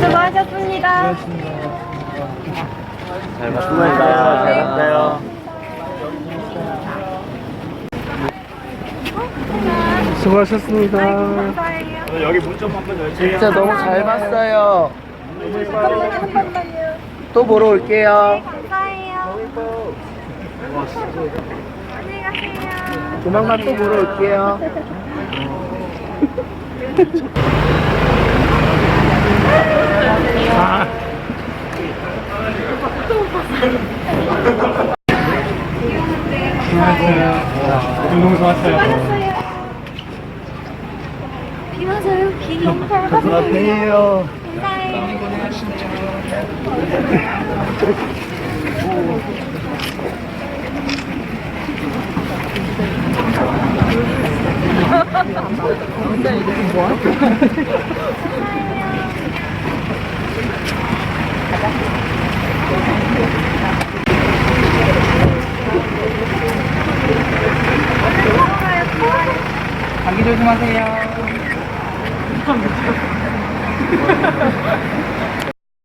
잘 봤습니다. 잘 봤어요. 수고하셨습니다. 감사해요. 여기 문 좀 한번 열세요. 진짜 너무 잘 봤어요. 한 번만요. 또 보러 올게요. 감사해요. 안녕히 가세요. 조만간 또 보러 올게요. 운동소 왔어요. 비 맞아요. 비 너무. 팬이에요. 감사해요. 조심하세요.